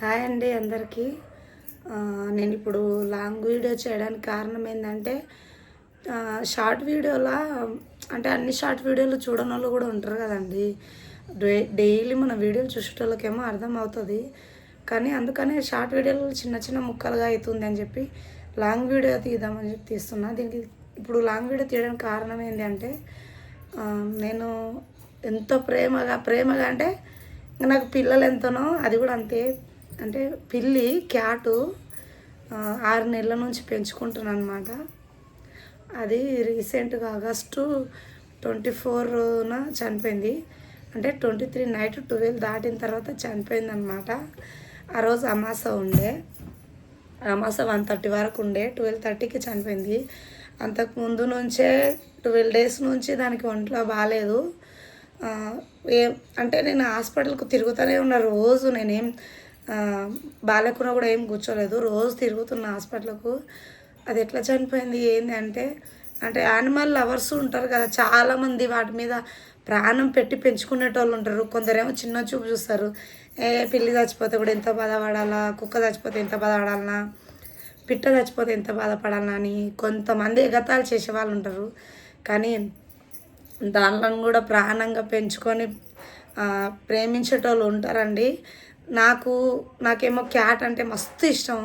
Hi అండి అందరికీ. నేను ఇప్పుడు లాంగ్ వీడియో చేయడానికి కారణం ఏంటంటే షార్ట్ వీడియోలా అంటే అన్ని షార్ట్ వీడియోలు చూడని వాళ్ళు కూడా ఉంటారు కదండి. డైలీ మన వీడియోలు చూసేటోళ్ళకేమో అర్థం అవుతుంది కానీ అందుకనే షార్ట్ వీడియోలు చిన్న చిన్న ముక్కలుగా అవుతుంది అని చెప్పి లాంగ్ వీడియో తీద్దామని చెప్పి తీస్తున్నా. దీనికి ఇప్పుడు లాంగ్ వీడియో తీయడానికి కారణం ఏంటి అంటే నేను ఎంతో ప్రేమగా ప్రేమగా అంటే ఇంకా నాకు పిల్లలు ఎంతనో అది కూడా అంతే. అంటే పిల్లి క్యాటు ఆరు నెలల నుంచి పెంచుకుంటున్నాను అనమాట అది రీసెంట్గా ఆగస్టు ట్వంటీ ఫోర్న చనిపోయింది. అంటే ట్వంటీ త్రీ నైట్ ట్వెల్వ్ దాటిన తర్వాత చనిపోయింది అనమాట ఆ రోజు అమాస ఉండే. అమాస వన్ థర్టీ వరకు ఉండే. ట్వెల్వ్ థర్టీకి చనిపోయింది. అంతకు ముందు నుంచే ట్వెల్వ్ డేస్ నుంచి దానికి ఒంట్లో బాగాలేదు ఏ ఏం అంటే నేను హాస్పిటల్కు తిరుగుతూనే ఉన్నా రోజు నేనేం ఆ, కూడా ఏం కూర్చోలేదు. రోజు తిరుగుతున్న హాస్పిటల్కు. అది ఎట్లా చనిపోయింది ఏంది అంటే అంటే యానిమల్ లవర్స్ ఉంటారు కదా చాలామంది వాటి మీద ప్రాణం పెట్టి పెంచుకునేటోళ్ళు ఉంటారు. కొందరేమో చిన్న చూపు చూస్తారు. ఏ పిల్లి చచ్చిపోతే కూడా ఎంత బాధపడాలా కుక్క చచ్చిపోతే ఎంత బాధపడాలనా పిట్ట చచ్చిపోతే ఎంత బాధపడాలనా అని కొంతమంది ఎగతాలు చేసే వాళ్ళు ఉంటారు. కానీ దానిలో కూడా ప్రాణంగా పెంచుకొని ప్రేమించేటోళ్ళు ఉంటారండి. నాకు నాకేమో క్యాట్ అంటే మస్తు ఇష్టం.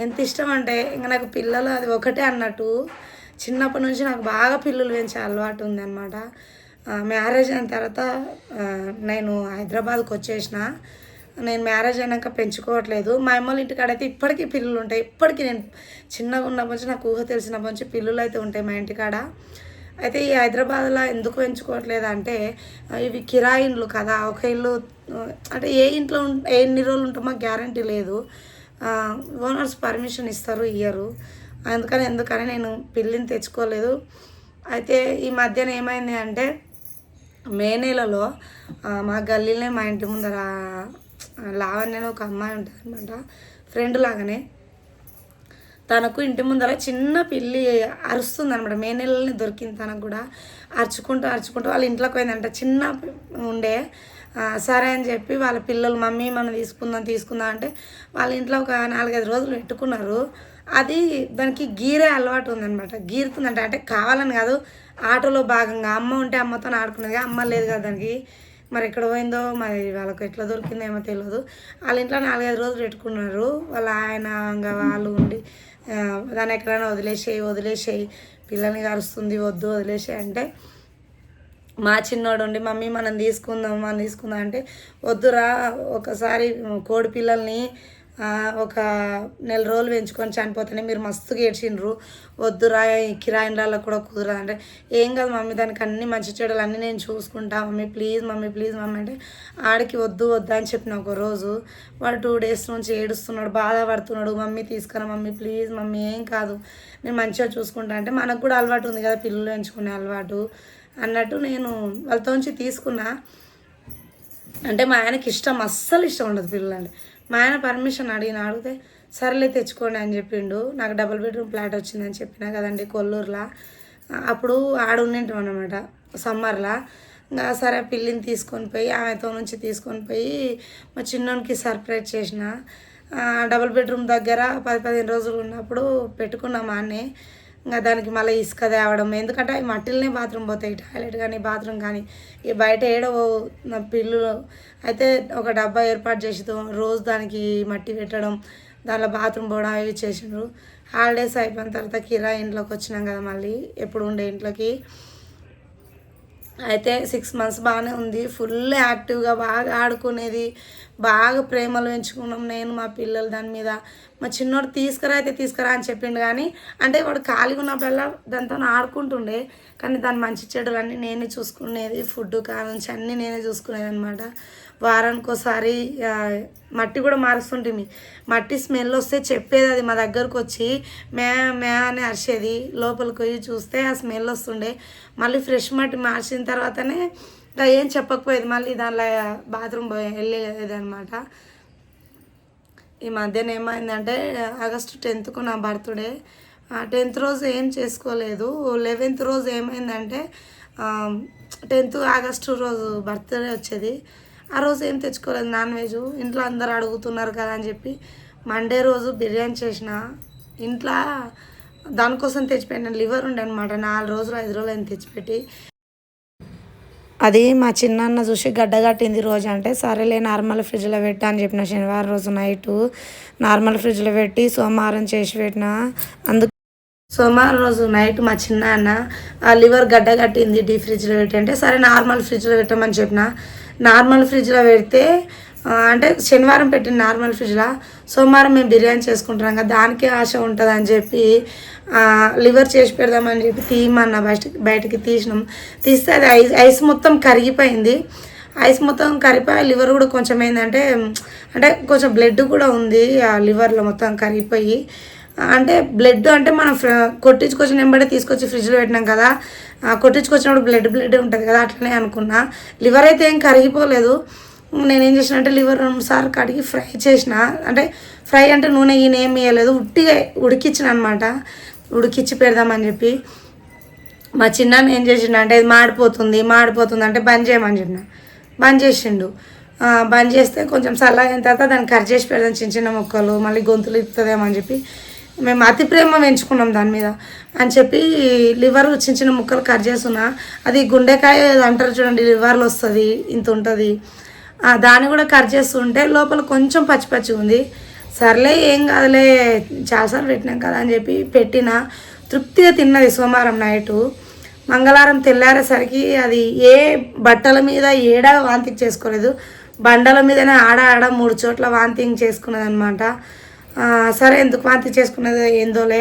ఎంత ఇష్టం అంటే ఇంకా నాకు పిల్లలు అది ఒకటే అన్నట్టు చిన్నప్పటి నుంచి నాకు బాగా పిల్లలు పెంచే అలవాటు ఉందన్నమాట. మ్యారేజ్ అయిన తర్వాత నేను హైదరాబాద్కి వచ్చేసిన. నేను మ్యారేజ్ అయినాక పెంచుకోవట్లేదు. మా అమ్మ ఇంటికాడైతే ఇప్పటికీ పిల్లులు ఉంటాయి ఇప్పటికీ నేను చిన్నగా ఉన్నప్పటి నుంచి నాకు ఊహ తెలిసినప్పటి నుంచి పిల్లులు అయితే ఉంటాయి మా ఇంటికాడ. అయితే ఈ హైదరాబాద్లో ఎందుకు పెంచుకోవట్లేదు అంటే ఇవి కిరాయిన్లు ఇండ్లు కదా ఒక ఇల్లు అంటే ఏ ఇంట్లో ఏ ఎన్ని రోజులు ఉంటామో గ్యారంటీ లేదు. ఓనర్స్ పర్మిషన్ ఇస్తారు ఇయ్యరు. అందుకని ఎందుకని నేను పిల్లిని తెచ్చుకోలేదు. అయితే ఈ మధ్యన ఏమైంది అంటే మే నెలలో మా గల్లీలోనే మా ఇంటి ముందర లావణ్యను లావణ్య అని ఒక అమ్మాయి ఉంటుంది అనమాట ఫ్రెండ్ లాగానే తనకు ఇంటి ముందర చిన్న పిల్లి అరుస్తుంది అనమాట మే నెలలోనే దొరికింది తనకు కూడా. అరుచుకుంటూ అరుచుకుంటూ వాళ్ళ ఇంట్లోకి పోయిందంట. చిన్న ఉండే సరే అని చెప్పి వాళ్ళ పిల్లలు మమ్మీ మనం తీసుకుందాం తీసుకుందాం అంటే వాళ్ళ ఇంట్లో ఒక నాలుగైదు రోజులు పెట్టుకున్నారు. అది దానికి గీరే అలవాటు ఉందనమాట గీరుతుందంట. అంటే కావాలని కాదు ఆటోలో భాగంగా అమ్మ ఉంటే అమ్మతో ఆడుకునేది. అమ్మ లేదు కదా దానికి. మరి ఎక్కడ పోయిందో మరి వాళ్ళకు ఎట్లా దొరికిందో ఏమో తెలియదు వాళ్ళ ఇంట్లో నాలుగైదు రోజులు పెట్టుకున్నారు. వాళ్ళ ఆయన ఇంకా వాళ్ళు ఉండి దాన్ని ఎక్కడైనా వదిలేసేయి వదిలేసేయి. పిల్లల్ని కరుస్తుంది వద్దు వదిలేసేయి అంటే మా చిన్నోడు ఉండి మమ్మీ మనం తీసుకుందాం మనం తీసుకుందాం అంటే వద్దురా ఒకసారి కోడి పిల్లల్ని ఒక నెల రోజులు పెంచుకొని చనిపోతేనే మీరు మస్తుగా ఏడ్చిండ్రు. వద్దురా ఈ కిరాయిన్లలో కూడా కుదరదు అంటే ఏం కాదు మమ్మీ దానికి అన్ని మంచి చెడులు అన్నీ నేను చూసుకుంటా. Mummy please mummy please mummy అంటే ఆడికి వద్దు వద్దు అని చెప్పిన ఒక రోజు. వాడు టూ డేస్ నుంచి ఏడుస్తున్నాడు బాధపడుతున్నాడు. మమ్మీ తీసుకురా మమ్మీ ప్లీజ్ మమ్మీ ఏం కాదు. నేను మంచిగా చూసుకుంటా అంటే మనకు కూడా అలవాటు ఉంది కదా పిల్లలు పెంచుకునే అలవాటు అన్నట్టు నేను వాళ్ళతోంచి తీసుకున్నా. అంటే మా ఆయనకి ఇష్టం అస్సలు ఇష్టం ఉండదు పిల్లలు అంటే మా ఆయన పర్మిషన్ అడిగిన అడిగితే సరేలే తెచ్చుకోండి అని చెప్పిండు. నాకు డబుల్ బెడ్రూమ్ ఫ్లాట్ వచ్చిందని చెప్పిన కదండి కొల్లూరులో. అప్పుడు ఆడ అనమాట సమ్మర్లో. ఇంకా సరే పిల్లిని తీసుకొని పోయి ఆమెతో నుంచి తీసుకొని పోయి మా చిన్నోనికి సర్ప్రైజ్ చేసిన. డబుల్ బెడ్రూమ్ దగ్గర పది పదిహేను రోజులు ఉన్నప్పుడు పెట్టుకున్నాం అన్నీ. ఇంకా దానికి మళ్ళీ ఇసుక తేవడం ఎందుకంటే అవి మట్టిలోనే బాత్రూమ్ పోతాయి టాయిలెట్ కానీ బాత్రూమ్ కానీ. ఈ బయట ఏడో నా అయితే ఒక డబ్బా ఏర్పాటు చేసి రోజు దానికి మట్టి పెట్టడం దానిలో బాత్రూమ్ పోవడం అవి చేసిండ్రు హాలిడేస్ అయిపోయిన తర్వాత కిరా ఇంట్లోకి వచ్చినాం కదా మళ్ళీ ఎప్పుడు ఉండే ఇంట్లోకి. అయితే సిక్స్ మంత్స్ బాగానే ఉంది. ఫుల్ యాక్టివ్గా బాగా ఆడుకునేది. బాగా ప్రేమలు పెంచుకున్నాం నేను మా పిల్లలు దాని మీద. మా చిన్నోడు తీసుకురా అయితే తీసుకురా అని చెప్పిండు కానీ అంటే వాడు ఖాళీగా ఉన్నప్పుడల్లా దాంతో ఆడుకుంటుండే. కానీ దాని మంచి చెడులన్నీ నేనే చూసుకునేది. ఫుడ్ కానుంచి అన్నీ నేనే చూసుకునేది అనమాట వారానికి ఒకసారి మట్టి కూడా మారుస్తుంటుంది మట్టి స్మెల్ వస్తే చెప్పేది అది మా దగ్గరకు వచ్చి మే మే అని అరిచేది. లోపలికి పోయి చూస్తే ఆ స్మెల్ వస్తుండే. మళ్ళీ ఫ్రెష్ మట్టి మార్చిన తర్వాతనే ఇంకా ఏం చెప్పకపోయేది. మళ్ళీ దానిలో బాత్రూమ్ పోయి వెళ్ళేది అనమాట ఈ మధ్యన ఏమైందంటే ఆగస్టు టెన్త్కు నా బర్త్డే. టెన్త్ రోజు ఏం చేసుకోలేదు. లెవెన్త్ రోజు ఏమైందంటే టెన్త్ ఆగస్టు రోజు బర్త్డే వచ్చేది. ఆ రోజు ఏం తెచ్చుకోలేదు నాన్ వెజ్. ఇంట్లో అందరు అడుగుతున్నారు కదా అని చెప్పి మండే రోజు బిర్యానీ చేసిన. ఇంట్లో దానికోసం తెచ్చిపెట్టిన లివర్ ఉండే అనమాట నాలుగు రోజులు ఐదు రోజులు అయిన తెచ్చిపెట్టి. అది మా చిన్నాన్న చూసి గడ్డ కట్టింది రోజు అంటే సరేలే నార్మల్ ఫ్రిడ్జ్లో పెట్టా అని చెప్పిన శనివారం రోజు నైటు నార్మల్ ఫ్రిడ్జ్లో పెట్టి సోమవారం చేసి పెట్టిన. అందుకు సోమవారం రోజు నైట్ మా చిన్నాన్న ఆ లివర్ గడ్డ కట్టింది డీ ఫ్రిడ్జ్లో పెట్టి అంటే సరే నార్మల్ ఫ్రిడ్జ్లో పెట్టమని చెప్పిన. నార్మల్ ఫ్రిడ్జ్లో పెడితే అంటే శనివారం పెట్టిన నార్మల్ ఫ్రిడ్జ్లో సోమవారం మేము బిర్యానీ చేసుకుంటున్నాం కదా దానికే ఆశ ఉంటుంది అని చెప్పి లివర్ చేసి పెడదామని చెప్పి తీయమన్న బయటకి తీసినాం. తీస్తే అది ఐస్ ఐస్ మొత్తం కరిగిపోయింది. ఐస్ మొత్తం కరిగిపోయి లివర్ కూడా కొంచెం ఏంటంటే అంటే కొంచెం బ్లడ్ కూడా ఉంది ఆ లివర్లో మొత్తం కరిగిపోయి. అంటే బ్లడ్ అంటే మనం ఫ్ర- కొట్టించుకొచ్చిన వెంబడే తీసుకొచ్చి ఫ్రిడ్జ్లో పెట్టినాం కదా కొట్టించుకొచ్చినప్పుడు బ్లడ్ బ్లడ్ ఉంటుంది కదా అట్లనే అనుకున్నా. లివర్ అయితే ఏం కరిగిపోలేదు. నేను ఏం చేసిన అంటే లివర్ రెండు సార్లు కడిగి ఫ్రై చేసిన. అంటే ఫ్రై అంటే నూనె ఈయన ఏం వేయలేదు. ఉట్టిగా ఉడికిచ్చిన అనమాట ఉడికిచ్చి పెడదామని చెప్పి. మా చిన్న ఏం చేసిండు అంటే ఇది మాడిపోతుంది మాడిపోతుంది అంటే బంద్ చేయమని చెప్పిన. బంద్ చేసిండు. బంద్ చేస్తే కొంచెం చల్లగా అయిన తర్వాత దాన్ని కట్ చేసి పెడదాం చిన్న చిన్న ముక్కలు మళ్ళీ గొంతులు ఇస్తుందేమో అని చెప్పి. మేము అతి ప్రేమ పెంచుకున్నాం దాని మీద. అని చెప్పి లివర్ చిన్న చిన్న ముక్కలు కట్ చేస్తున్నా. అది గుండెకాయ అంటారు చూడండి లివర్లో వస్తుంది ఇంత ఉంటుంది. దాన్ని కూడా కట్ చేస్తుంటే లోపల కొంచెం పచ్చి పచ్చి ఉంది. సర్లే ఏం కాదులే చాలాసార్లు పెట్టినాం కదా అని చెప్పి పెట్టిన. తృప్తిగా తిన్నది సోమవారం నైటు మంగళవారం తెల్లారేసరికి అది ఏ బట్టల మీద ఏడా వాంతింగ్ చేసుకోలేదు. బండల మీదనే ఆడ ఆడ మూడు చోట్ల వాంతింగ్ చేసుకున్నది అనమాట సరే ఎందుకు వాంతి చేసుకున్నది ఏందోలే.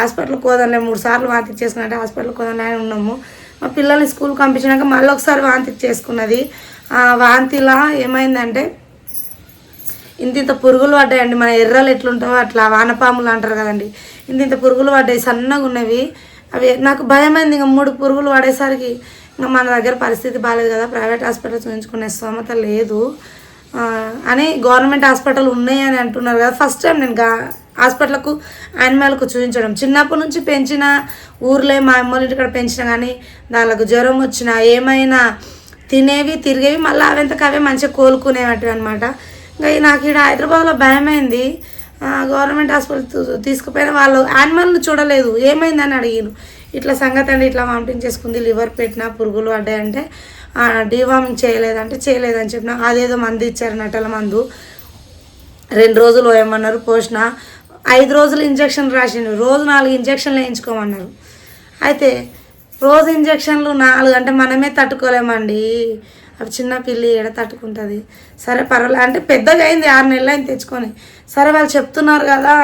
హాస్పిటల్కి పోదాంలే మూడు సార్లు వాంతి చేసుకున్నట్టే హాస్పిటల్కి పోదాంలే అని ఉన్నాము. మా పిల్లల్ని స్కూల్కి పంపించినాక మళ్ళీ ఒకసారి వాంతి చేసుకున్నది. వాంతిలా ఏమైందంటే ఇంత ఇంత పురుగులు పడ్డాయండి మన ఎర్రలు ఎట్లుంటావో అట్లా వానపాములు అంటారు కదండి. ఇంత ఇంత పురుగులు పడ్డాయి సన్నగా ఉన్నవి. అవి నాకు భయమైంది ఇంకా మూడు పురుగులు పడేసరికి. ఇంకా మన దగ్గర పరిస్థితి బాగాలేదు కదా ప్రైవేట్ హాస్పిటల్ చూపించుకునే స్తోమత లేదు. అని గవర్నమెంట్ హాస్పిటల్ ఉన్నాయి అని అంటున్నారు కదా. ఫస్ట్ టైం నేను గా హాస్పిటల్కు యానిమల్కు చూపించడం. చిన్నప్పటి నుంచి పెంచిన ఊర్లే మా అమ్మోళ్ళ ఇంటికాడ పెంచిన కానీ దానికి జ్వరం వచ్చినా ఏమైనా తినేవి తిరిగేవి మళ్ళీ అవంతకు అవే మంచిగా కోలుకునేవి అనమాట ఇంకా నాకు ఇక్కడ హైదరాబాద్లో భయమైంది. గవర్నమెంట్ హాస్పిటల్ తీసుకుపోయిన వాళ్ళు యానిమల్ని చూడలేదు. ఏమైందని అడిగారు ఇట్లా సంగతి అండి ఇట్లా వామిటింగ్ చేసుకుంది లివర్ పెట్టిన పురుగులు పడ్డాయంటే డీవామింగ్ చేయలేదంటే చేయలేదని చెప్పిన. అదేదో మందు ఇచ్చారు నటల మందు. రెండు రోజులు పోయమన్నారు పోసిన ఐదు రోజులు ఇంజక్షన్ రాసిండు. రోజు నాలుగు ఇంజక్షన్లు వేయించుకోమన్నారు. అయితే రోజు ఇంజక్షన్లు నాలుగు అంటే మనమే తట్టుకోలేమండి. అవి చిన్న పిల్లి ఎడ తట్టుకుంటుంది. సరే పర్వాలేదు అంటే పెద్దగా అయింది ఆరు నెలలు అయింది తెచ్చుకొని. సరే వాళ్ళు చెప్తున్నారు కదా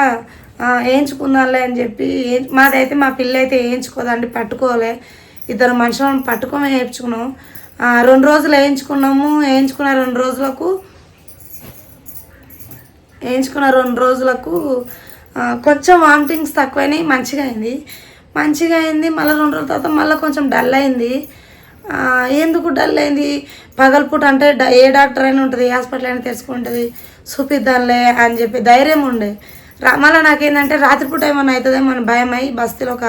వేయించుకున్నారులే అని చెప్పి మాదైతే మా పిల్లి అయితే వేయించుకోదండి పట్టుకోలే. ఇద్దరు మనుషులను పట్టుకొని వేయించుకున్నాం. రెండు రోజులు వేయించుకున్నాము. వేయించుకున్న రెండు రోజులకు వేయించుకున్న రెండు రోజులకు కొంచెం వామిటింగ్స్ తక్కువైనాయి మంచిగా అయింది. మంచిగా అయింది మళ్ళీ రెండు రోజుల తర్వాత మళ్ళీ కొంచెం డల్ అయింది. ఎందుకు డల్ అయింది? పగలపూట అంటే డ- ఏ డాక్టర్ అయినా ఉంటుంది హాస్పిటల్ అయినా తెలుసుకుంటుంది. చూపిద్దాంలే అని చెప్పి ధైర్యం ఉండే. రా మళ్ళీ నాకేంటంటే రాత్రిపూట ఏమైనా అవుతుందేమో అని భయం అయ్యి బస్తీలో ఒక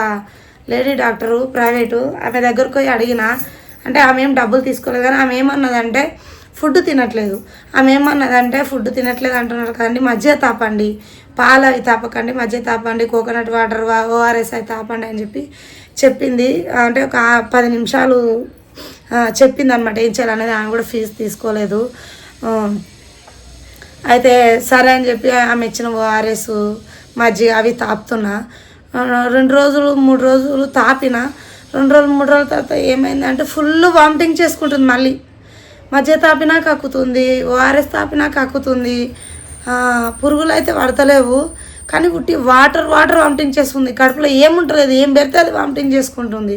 లేడీ డాక్టరు ప్రైవేటు ఆమె దగ్గరకు పోయి అడిగిన అంటే ఆమె ఏం డబ్బులు తీసుకోలేదు కానీ ఆమె ఏమన్నదంటే ఫుడ్ తినట్లేదు. ఆమె ఏమన్నదంటే ఫుడ్ తినట్లేదు అంటున్నారు. కదండి మధ్య తాపండి పాలు అవి తాపకండి మధ్య తాపండి కోకోనట్ వాటర్ ఓఆర్ఎస్ అవి తాపండి అని చెప్పి చెప్పింది. అంటే ఒక పది నిమిషాలు చెప్పింది అనమాట ఏం చేయాలనేది ఆమె కూడా ఫీజు తీసుకోలేదు. అయితే సరే అని చెప్పి ఆమె ఇచ్చిన ఓఆర్ఎస్ మజ్జిగ అవి తాపుతున్నా. రెండు రోజులు మూడు రోజులు తాపిన రెండు రోజులు మూడు రోజుల తర్వాత ఏమైందంటే ఫుల్ వామిటింగ్ చేసుకుంటుంది మళ్ళీ. మధ్య తాపినా కక్కుతుంది ఓఆర్ఎస్ తాపినా కక్కుతుంది పురుగులు అయితే పడతలేవు కానీ పుట్టి వాటర్ వాటర్ వామిటింగ్ చేసుకుంది కడుపులో ఏముంటలేదు ఏం పెడితే అది వామిటింగ్ చేసుకుంటుంది.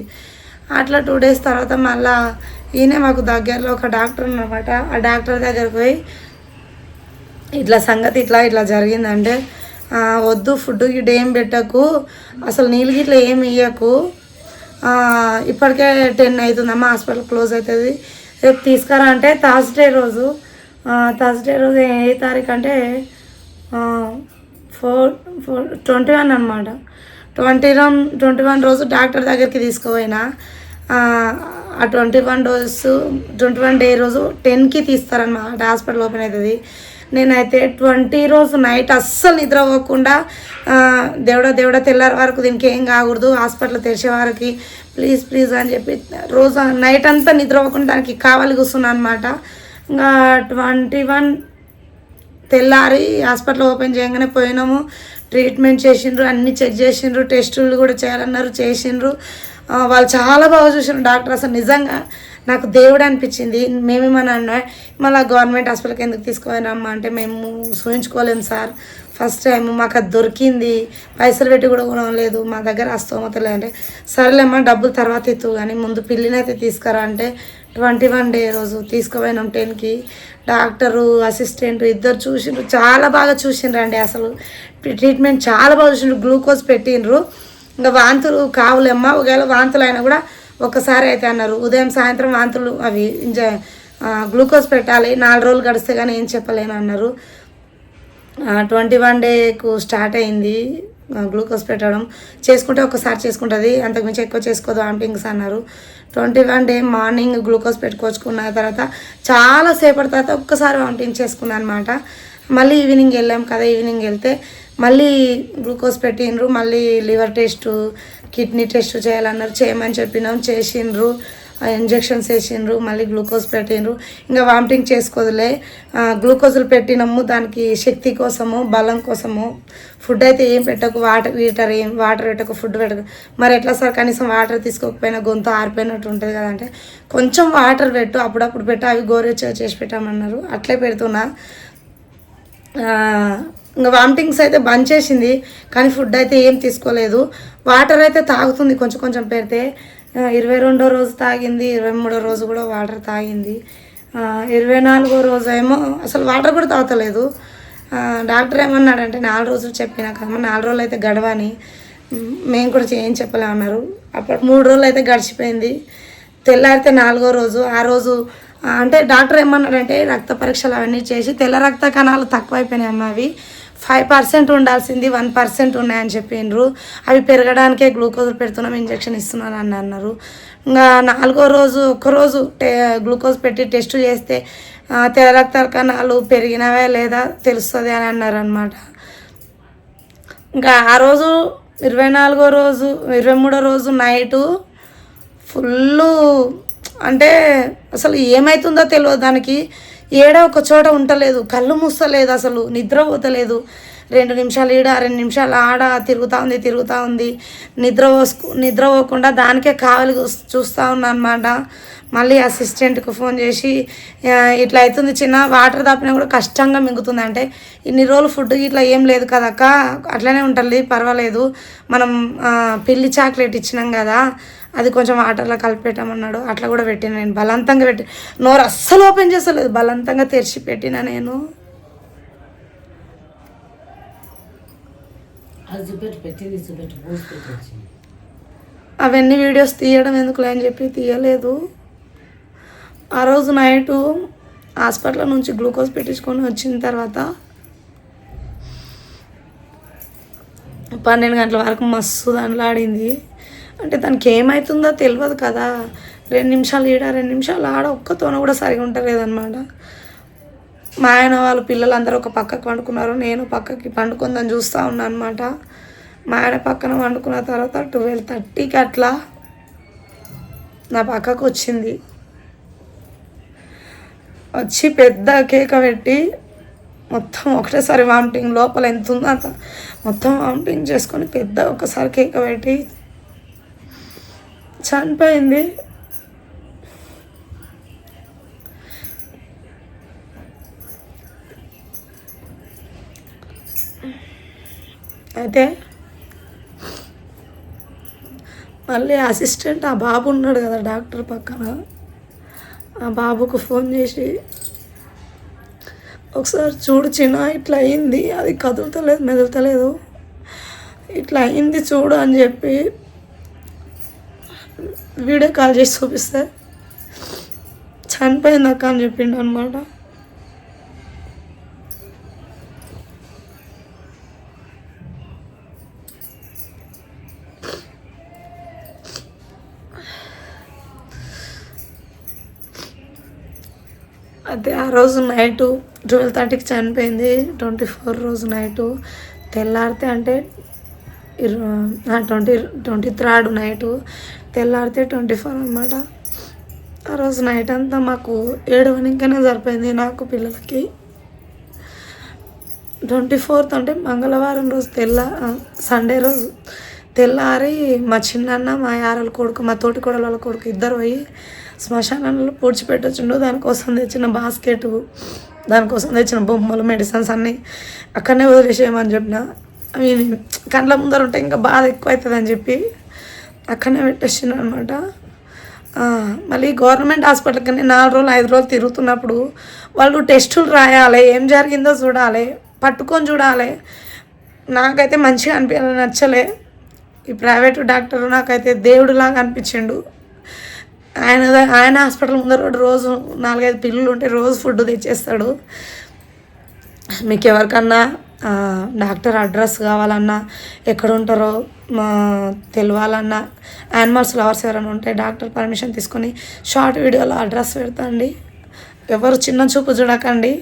అట్లా టూ డేస్ తర్వాత మళ్ళా ఈయన మాకు దగ్గరలో ఒక డాక్టర్ ఉన్నమాట. ఆ డాక్టర్ దగ్గరికి పోయి ఇట్లా సంగతి ఇట్లా ఇట్లా జరిగిందంటే వద్దు ఫుడ్ గిట్ట ఏం పెట్టకు అసలు నీళ్ళు గిట్లా ఏం ఇయ్యకు ఇప్పటికే టెన్ అవుతుందమ్మా హాస్పిటల్ క్లోజ్ అవుతుంది. రేపు తీసుకురా అంటే థర్స్డే రోజు. థర్స్డే రోజు ఏ తారీఖు అంటే ఫోర్ ఫోర్ ట్వంటీ వన్ అనమాట ట్వంటీ వన్ ట్వంటీ వన్ రోజు డాక్టర్ దగ్గరికి తీసుకుపోయినా. ఆ twenty one dose twenty one day రోజు టెన్కి తీస్తారన్నమాట. హాస్పిటల్ ఓపెన్ అవుతుంది. నేనైతే ట్వంటీ రోజు నైట్ అస్సలు నిద్రపోకుండా దేవుడా దేవుడా తెల్లారి వరకు దీనికి ఏం కాకూడదు హాస్పిటల్ తెరిచే వారికి ప్లీజ్ ప్లీజ్ అని చెప్పి రోజు నైట్ అంతా నిద్రపోకుండా దానికి కావాలి కూర్చున్నాను అనమాట ఇంకా ట్వంటీ వన్ తెల్లారి హాస్పిటల్ ఓపెన్ చేయగానే పోయినాము. ట్రీట్మెంట్ చేసిండ్రు అన్నీ చెక్ చేసిండ్రు టెస్టులు కూడా చేయాలన్నారు చేసిండ్రు. వాళ్ళు చాలా బాగా చూసిండ్రు. డాక్టర్ అసలు నిజంగా నాకు దేవుడు అనిపించింది. మేమేమని అన్నా మళ్ళీ గవర్నమెంట్ హాస్పిటల్కి ఎందుకు తీసుకుపోయినామా అంటే మేము చూయించుకోలేము సార్. ఫస్ట్ టైం మాకు అది దొరికింది. పైసలు పెట్టి కూడా కొనలేదు మా దగ్గర ఆ స్తోమత లేదంటే సరేలేమ్మా డబ్బులు తర్వాత ఇత్తు కానీ ముందు పిల్లినైతే తీసుకురా అంటే ట్వంటీ వన్ డే రోజు తీసుకుపోయినాం టెన్కి. డాక్టరు అసిస్టెంట్ ఇద్దరు చూసిండ్రు. చాలా బాగా చూసిండ్రు అండి అసలు. ట్రీట్మెంట్ చాలా బాగా చూసిండ్రు. గ్లూకోజ్ పెట్టిండ్రు. ఇంకా వాంతులు కావులేమ్మా. ఒకవేళ వాంతులు అయినా కూడా ఒకసారి అయితే అన్నారు. ఉదయం సాయంత్రం వాంతులు అవి ఇంజ గ్లూకోజ్ పెట్టాలి. నాలుగు రోజులు గడిస్తే కానీ ఏం చెప్పలేను అన్నారు. ట్వంటీ వన్ డేకు స్టార్ట్ అయింది గ్లూకోజ్ పెట్టడం. చేసుకుంటే ఒకసారి చేసుకుంటుంది. అంతకుమించి ఎక్కువ చేసుకోదు వామిటింగ్స్ అన్నారు. Twenty one day morning glucose పెట్టుకొచ్చుకున్న తర్వాత చాలాసేపటి తర్వాత ఒక్కసారి వామిటింగ్ చేసుకున్నాను అనమాట మళ్ళీ ఈవినింగ్ వెళ్ళాం కదా ఈవినింగ్ వెళ్తే మళ్ళీ గ్లూకోజ్ పెట్టిండ్రు మళ్ళీ లివర్ టెస్ట్ కిడ్నీ టెస్ట్ చేయాలన్నారు. చేయమని చెప్పినాం చేసిండ్రు. ఇంజెక్షన్స్ వేసిండ్రు మళ్ళీ గ్లూకోజ్ పెట్టిండ్రు. ఇంకా వామిటింగ్ చేసుకోదులే. గ్లూకోజ్లు గ్లూకోజులు పెట్టినాము దానికి శక్తి కోసము బలం కోసము. ఫుడ్ అయితే ఏం పెట్టకు వాటర్ వీటర్ ఏం వాటర్ పెట్టకు ఫుడ్ పెట్టకు. మరి ఎట్లా సార్ కనీసం వాటర్ తీసుకోకపోయినా గొంతు ఆరిపోయినట్టు ఉంటుంది కదంటే కొంచెం వాటర్ పెట్టు అప్పుడప్పుడు పెట్టు అవి గోరెచ్చగా చేసి పెట్టామన్నారు. అట్లే పెడుతున్నా. ఇంకా వామిటింగ్స్ అయితే బంద్ చేసింది కానీ ఫుడ్ అయితే ఏం తీసుకోలేదు. వాటర్ అయితే తాగుతుంది కొంచెం కొంచెం పెడితే. ఇరవై రెండో రోజు తాగింది ఇరవై మూడో రోజు కూడా వాటర్ తాగింది. ఇరవై నాలుగో రోజు ఏమో అసలు వాటర్ కూడా తాగుతలేదు. డాక్టర్ ఏమన్నాడంటే నాలుగు రోజులు చెప్పినా కదమ్మా నాలుగు రోజులు అయితే గడవని. మేము కూడా ఏం చెప్పలేమన్నారు అప్పుడు మూడు రోజులు అయితే గడిచిపోయింది. తెల్లారితే నాలుగో రోజు ఆ రోజు అంటే డాక్టర్ ఏమన్నాడంటే రక్త పరీక్షలు అవన్నీ చేసి తెల్ల రక్త కణాలు తక్కువైపోయినాయి అమ్మ అవి. ఫైవ్ పర్సెంట్ ఉండాల్సింది వన్ పర్సెంట్ ఉన్నాయని చెప్పిండ్రు అవి పెరగడానికే గ్లూకోజ్ పెడుతున్నాం ఇంజక్షన్ ఇస్తున్నాను అని అన్నారు. ఇంకా నాలుగో రోజు ఒక్కరోజు టే గ్లూకోజ్ పెట్టి టెస్ట్ చేస్తే ఆ, తెల్ల రక్త కణాలు పెరిగినవే లేదా తెలుస్తుంది అని అన్నారు అనమాట ఇంకా ఆ రోజు ఇరవై నాలుగో రోజు ఇరవై మూడో రోజు నైటు ఫుల్ అంటే అసలు ఏమవుతుందో తెలియదు దానికి. ఏడ ఒక చోట ఉండలేదు కళ్ళు మూస్తలేదు అసలు నిద్ర పోతలేదు. రెండు నిమిషాలు ఈడ రెండు నిమిషాలు ఆడ తిరుగుతూ ఉంది తిరుగుతూ ఉంది. నిద్ర పోసుకు నిద్ర పోకుండా దానికే కావలి చూస్తూ ఉన్నా అనమాట మళ్ళీ అసిస్టెంట్కి ఫోన్ చేసి "ఆ, ఇట్లా అవుతుంది చిన్న వాటర్ తాపినా కూడా కష్టంగా మింగుతుంది. అంటే ఇన్ని రోజులు ఫుడ్ ఇట్లా ఏం లేదు కదక్క అట్లనే ఉంటుంది పర్వాలేదు. మనం పిల్లి చాక్లెట్ ఇచ్చినాం కదా అది కొంచెం వాటర్లో కలిపి పెట్టమన్నాడు అట్లా కూడా పెట్టిన నేను బలవంతంగా పెట్టి నోరు అస్సలు ఓపెన్ చేస్తలేదు బలవంతంగా తెరిచి పెట్టిన నేను. అవన్నీ వీడియోస్ తీయడం ఎందుకులే అని చెప్పి తీయలేదు. ఆ రోజు నైటు హాస్పిటల్ నుంచి గ్లూకోజ్ పెట్టించుకొని వచ్చిన తర్వాత పన్నెండు గంటల వరకు మస్తు దానిలాడింది అంటే దానికి ఏమవుతుందో తెలియదు కదా. రెండు నిమిషాలు ఈడ రెండు నిమిషాలు ఆడ ఒక్కతోన కూడా సరిగా ఉంటలేదన్నమాట మా ఆయన వాళ్ళ పిల్లలందరూ ఒక పక్కకి పండుకున్నారు నేను పక్కకి పండుకుందని చూస్తూ ఉన్నాను అనమాట మా ఆయన పక్కన వండుకున్న తర్వాత ట్వెల్వ్ థర్టీకి అట్లా నా పక్కకు వచ్చింది. వచ్చి పెద్ద కేక పెట్టి మొత్తం ఒకటేసారి వామిటింగ్ లోపల ఎంత ఉందో అంత మొత్తం వామిటింగ్ చేసుకొని పెద్ద ఒకసారి కేక పెట్టి చనిపోయింది. అయితే మళ్ళీ అసిస్టెంట్ ఆ బాబు ఉన్నాడు కదా డాక్టర్ పక్కన. ఆ బాబుకు ఫోన్ చేసి ఒకసారి చూడు చిన్న ఇట్లా అయింది. అది కదులుతలేదు మెదులుతలేదు. ఇట్లా అయింది చూడు అని చెప్పి వీడియో కాల్ చేసి చూపిస్తే చనిపోయింది అక్క అని చెప్పిండు అనమాట అయితే ఆ రోజు నైటు ట్వెల్వ్ థర్టీకి చనిపోయింది. ట్వంటీ ఫోర్ రోజు నైటు. తెల్లారితే అంటే ట్వంటీ ట్వంటీ థర్డ్ నైటు. తెల్లారితే ట్వంటీ ఫోర్ అనమాట ఆ రోజు నైట్ అంతా మాకు ఏడవనికనే సరిపోయింది నాకు పిల్లలకి. ట్వంటీ ఫోర్త్ అంటే మంగళవారం రోజు తెల్ల సండే రోజు. తెల్లారి మా చిన్నన్న మా యారల కొడుకు మా తోటి కొడల కొడుకు ఇద్దరు పోయి శ్మశానంలో పూడ్చిపెట్టొచ్చిండు. దానికోసం తెచ్చిన బాస్కెట్ దానికోసం తెచ్చిన బొమ్మలు మెడిసిన్స్ అన్నీ అక్కడనే వదిలేసేయమని చెప్పిన. అవి కండ్ల ముందర ఉంటే ఇంకా బాధ ఎక్కువ అవుతుంది అని చెప్పి అక్కడనే పెట్టేసిన అనమాట మళ్ళీ గవర్నమెంట్ హాస్పిటల్కి కానీ నాలుగు రోజులు ఐదు రోజులు తిరుగుతున్నప్పుడు వాళ్ళు టెస్టులు రాయాలి ఏం జరిగిందో చూడాలి పట్టుకొని చూడాలి. నాకైతే మంచిగా అనిపించాలి నచ్చలే. ఈ ప్రైవేట్ డాక్టర్ నాకైతే దేవుడిలాగా అనిపించిండు. ఆయన ఆయన హాస్పిటల్ ముందర రోజు నాలుగైదు పిల్లలు ఉంటే రోజు ఫుడ్ తెచ్చేస్తాడు. మీకు ఎవరికన్నా డాక్టర్ అడ్రస్ కావాలన్నా ఎక్కడ ఉంటారో మా తెలవాలన్నా యానిమల్స్ లవర్స్ ఎవరైనా ఉంటే డాక్టర్ పర్మిషన్ తీసుకొని షార్ట్ వీడియోలో అడ్రస్ పెడతాండి. ఎవరు చిన్న చూపు చూడకండి.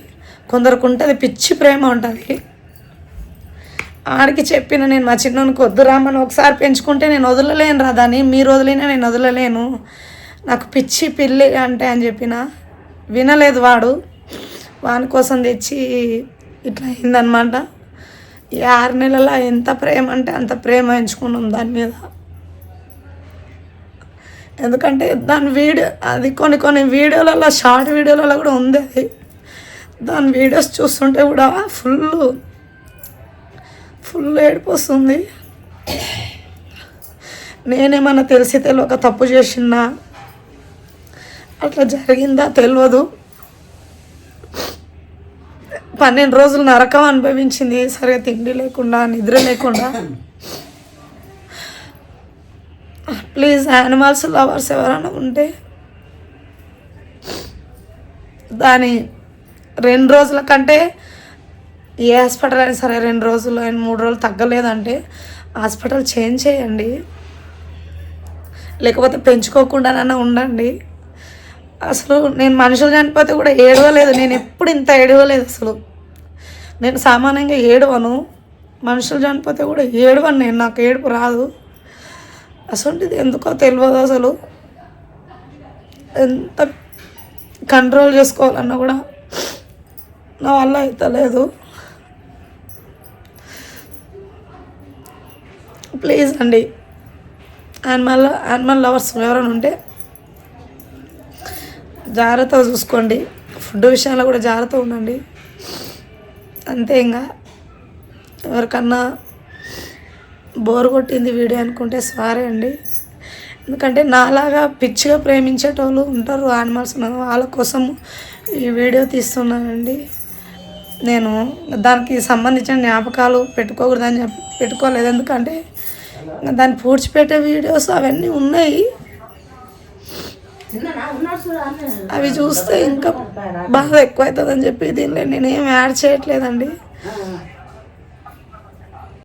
కొందరికి ఉంటుంది పిచ్చి ప్రేమ ఉంటుంది. ఆడికి చెప్పిన నేను మా చిన్నోనికి వద్దు మనం ఒకసారి పెంచుకుంటే నేను వదలలేను రా దాన్ని మీరు వదిలినా నేను వదలలేను. నాకు పిచ్చి పిల్లి అంటే అని చెప్పిన వినలేదు వాడు. వాని కోసం తెచ్చి ఇట్లా అయిందనమాట ఈ ఆరు నెలల ఎంత ప్రేమ అంటే అంత ప్రేమ ఎంచుకున్నాం దాని మీద. ఎందుకంటే దాని వీడియో అది కొన్ని కొన్ని వీడియోలలో షార్ట్ వీడియోలలో కూడా ఉంది అది. దాని వీడియోస్ చూస్తుంటే కూడా ఫుల్ ఫుల్ ఏడిపోస్తుంది నేనేమన్నా తెలిసి తెలియక తప్పు చేసినా అట్లా జరిగిందా తెలియదు పన్నెండు రోజులు నరకం అనుభవించింది. సరిగా తిండి లేకుండా నిద్ర లేకుండా. ప్లీజ్ యానిమల్స్ లవర్స్ ఎవరైనా ఉంటే దాని రెండు రోజుల కంటే ఏ హాస్పిటల్ అయినా సరే రెండు రోజులు అయినా మూడు రోజులు తగ్గలేదంటే హాస్పిటల్ చేంజ్ చేయండి. లేకపోతే పెంచుకోకుండానన్నా ఉండండి. అసలు నేను మనుషులు చనిపోతే కూడా ఏడవలేదు. నేను ఎప్పుడు ఇంత ఏడవలేదు అసలు. నేను సామాన్యంగా ఏడవను. మనుషులు చనిపోతే కూడా ఏడవను నేను. నాకు ఏడుపు రాదు. అసలుంటిది ఎందుకో తెలియదు అసలు. ఎంత కంట్రోల్ చేసుకోవాలన్నా కూడా నా వల్ల అవుతలేదు ప్లీజ్ అండి. యానిమల్ యానిమల్ లవర్స్ ఎవరైనా ఉంటే జాగ్రత్తగా చూసుకోండి. ఫుడ్ విషయంలో కూడా జాగ్రత్తగా ఉండండి. అంతే ఇంకా. ఎవరికన్నా బోర్ కొట్టింది వీడియో అనుకుంటే సారీ అండి. ఎందుకంటే నాలాగా పిచ్చిగా ప్రేమించేటోళ్ళు ఉంటారు యానిమల్స్ వాళ్ళ కోసం ఈ వీడియో తీస్తున్నానండి. నేను దానికి సంబంధించిన జ్ఞాపకాలు పెట్టుకోకూడదని చెప్పి పెట్టుకోలేదు. ఎందుకంటే దాన్ని పూడ్చిపెట్టే వీడియోస్ అవన్నీ ఉన్నాయి చిన్ననా ఉన్నాడు చూడు అన్న అవి చూస్తే ఇంకా బాధ ఎక్కువ అవుతుందని చెప్పి దీనిలో నేనేం యాడ్ చేయట్లేదండి.